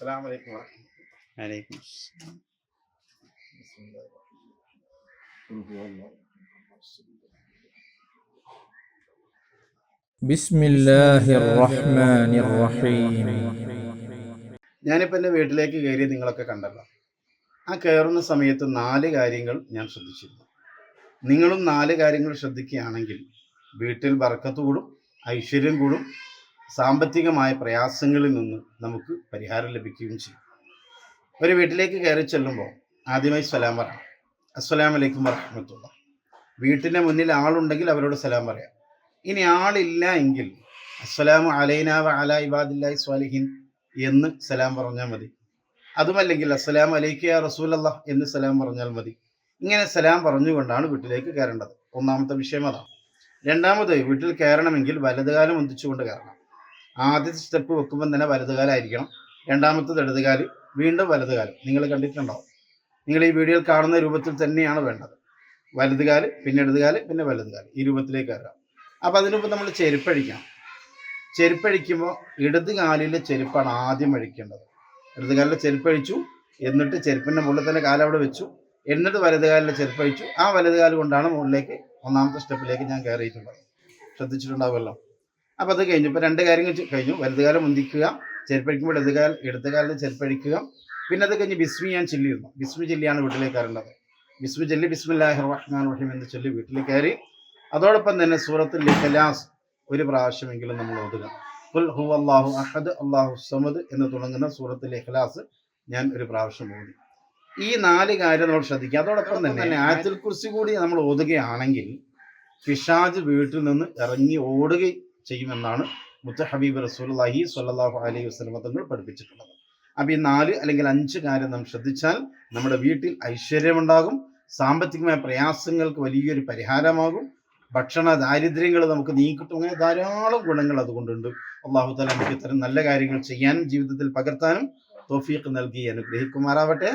അസ്സലാമു അലൈക്കും വറഹ്മത്തുള്ളാഹി. വലൈക്കും അസ്സലാം. ബിസ്മില്ലാഹിർ റഹ്മാനിർ റഹീം. ഖുൽ ഹുവല്ലാഹു بسم الله الرحمن الرحيم ഞാനിപ്പോൾ എൻ്റെ വീട്ടിലേക്ക് കയറി നിങ്ങളൊക്കെ കണ്ടല്ലോ ആ കയറുന്ന സമയത്ത് നാല് കാര്യങ്ങൾ ഞാൻ ശ്രദ്ധിച്ചിരുന്നു നിങ്ങളും നാല് കാര്യങ്ങൾ ശ്രദ്ധിക്കുകയാണെങ്കിൽ വീട്ടിൽ ബർക്കത്ത് കൂടും ഐശ്വര്യം കൂടും സാമ്പത്തികമായ പ്രയാസങ്ങളിൽ നിന്ന് നമുക്ക് പരിഹാരം ലഭിക്കുകയും ചെയ്യും. ഒരു വീട്ടിലേക്ക് കയറി ചെല്ലുമ്പോൾ ആദ്യമായി സലാം പറയാം. അസ്സലാം വലൈക്കും വറഹമത്തുള്ള വീട്ടിന്റെ മുന്നിൽ ആളുണ്ടെങ്കിൽ അവരോട് സലാം പറയാം. ഇനി ആളില്ല എങ്കിൽ അസ്സലാമു അലൈന അല ഇബാദില്ലായി സ്വാലിഹിൻ എന്ന് സലാം പറഞ്ഞാൽ മതി. അതുമല്ലെങ്കിൽ അസ്സലാം അലൈക്ക് യാ റസൂലല്ല എന്ന് സലാം പറഞ്ഞാൽ മതി. ഇങ്ങനെ സലാം പറഞ്ഞുകൊണ്ടാണ് വീട്ടിലേക്ക് കയറേണ്ടത്. ഒന്നാമത്തെ വിഷയം അതാണ്. രണ്ടാമത് വീട്ടിൽ കയറണമെങ്കിൽ വലതുകാലം ഒന്നിച്ചുകൊണ്ട് കയറണം. ആദ്യത്തെ സ്റ്റെപ്പ് വെക്കുമ്പോൾ തന്നെ വലതുകാലായിരിക്കണം. രണ്ടാമത്തത് ഇടതുകാൽ വീണ്ടും വലതുകാൽ. നിങ്ങൾ കണ്ടിട്ടുണ്ടാവും നിങ്ങൾ ഈ വീഡിയോയിൽ കാണുന്ന രൂപത്തിൽ തന്നെയാണ് വേണ്ടത്. വലതുകാൽ പിന്നെ ഇടതുകാൽ പിന്നെ വലതുകാൽ. ഈ രൂപത്തിലേക്ക് വരാം. അപ്പം അതിനുമ്പോൾ നമ്മൾ ചെരുപ്പഴിക്കണം. ചെരുപ്പഴിക്കുമ്പോൾ ഇടത് കാലിലെ ചെരുപ്പാണ് ആദ്യം അഴിക്കേണ്ടത്. ഇടത് കാലിലെ ചെരുപ്പഴിച്ചു എന്നിട്ട് ചെരുപ്പിന്റെ മുകളിൽ തന്നെ കാലവിടെ വെച്ചു എന്നിട്ട് വലത് കാലിലെ ചെരുപ്പഴിച്ചു. ആ വലത് കാൽ കൊണ്ടാണ് മുകളിലേക്ക് ഒന്നാമത്തെ സ്റ്റെപ്പിലേക്ക് ഞാൻ കയറിയിട്ടുള്ളത്. ശ്രദ്ധിച്ചിട്ടുണ്ടാവുമല്ലോ? അപ്പോൾ അത് കഴിഞ്ഞു. ഇപ്പോൾ രണ്ട് കാര്യങ്ങൾ കഴിഞ്ഞു. വലത് കാലം മുന്തിക്കുക ചെരുപ്പഴിക്കുമ്പോൾ ഇടത് കാൽ ഇടത് കാലിൽ ചെരുപ്പഴിക്കുക. പിന്നെ അത് കഴിഞ്ഞ് ബിസ്മി ഞാൻ ചൊല്ലിയിരുന്നു. ബിസ്മി ചൊല്ലിയാണ് വീട്ടിലേക്ക് കയറേണ്ടത്. ബിസ്മി ചൊല്ലി ബിസ്മില്ലാഹി റഹ്മാൻ റഹീം എന്ന് ചൊല്ലി വീട്ടിൽ കയറി. അതോടൊപ്പം തന്നെ സൂറത്തുൽ ഇഖ്ലാസ് ഒരു പ്രാവശ്യമെങ്കിലും നമ്മൾ ഓതുക. ഖുൽ ഹു അള്ളാഹു അഹദ് അല്ലാഹു സമദ് എന്ന് തുടങ്ങുന്ന സൂറത്തുൽ ഇഖ്ലാസ് ഞാൻ ഒരു പ്രാവശ്യം ഓതി. ഈ നാല് കാര്യം നമ്മൾ ശ്രദ്ധിക്കുക. അതോടൊപ്പം തന്നെ ആയത്തുൽ കുർസി കൂടി നമ്മൾ ഓതുകയാണെങ്കിൽ ഫിഷാജ് വീട്ടിൽ നിന്ന് ഇറങ്ങി ഓടുക ചെയ്യുമെന്നാണ് മുത്ത ഹബീബ് റസൂലുള്ളാഹി സ്വല്ലല്ലാഹു അലൈഹി വസ്ലമ തങ്ങൾ പഠിപ്പിച്ചിട്ടുള്ളത്. അപ്പോൾ ഈ നാല് അല്ലെങ്കിൽ അഞ്ച് കാര്യം നാം ശ്രദ്ധിച്ചാൽ നമ്മുടെ വീട്ടിൽ ഐശ്വര്യമുണ്ടാകും സാമ്പത്തികമായ പ്രയാസങ്ങൾക്ക് വലിയൊരു പരിഹാരമാകും ഭക്ഷണ ദാരിദ്ര്യങ്ങൾ നമുക്ക് നീക്കിട്ടും. അങ്ങനെ ധാരാളം ഗുണങ്ങൾ അതുകൊണ്ടുണ്ട്. അള്ളാഹു താല നമുക്ക് ഇത്തരം നല്ല കാര്യങ്ങൾ ചെയ്യാനും ജീവിതത്തിൽ പകർത്താനും തോഫീക്ക് നൽകി അനുഗ്രഹിക്കുമാറാവട്ടെ.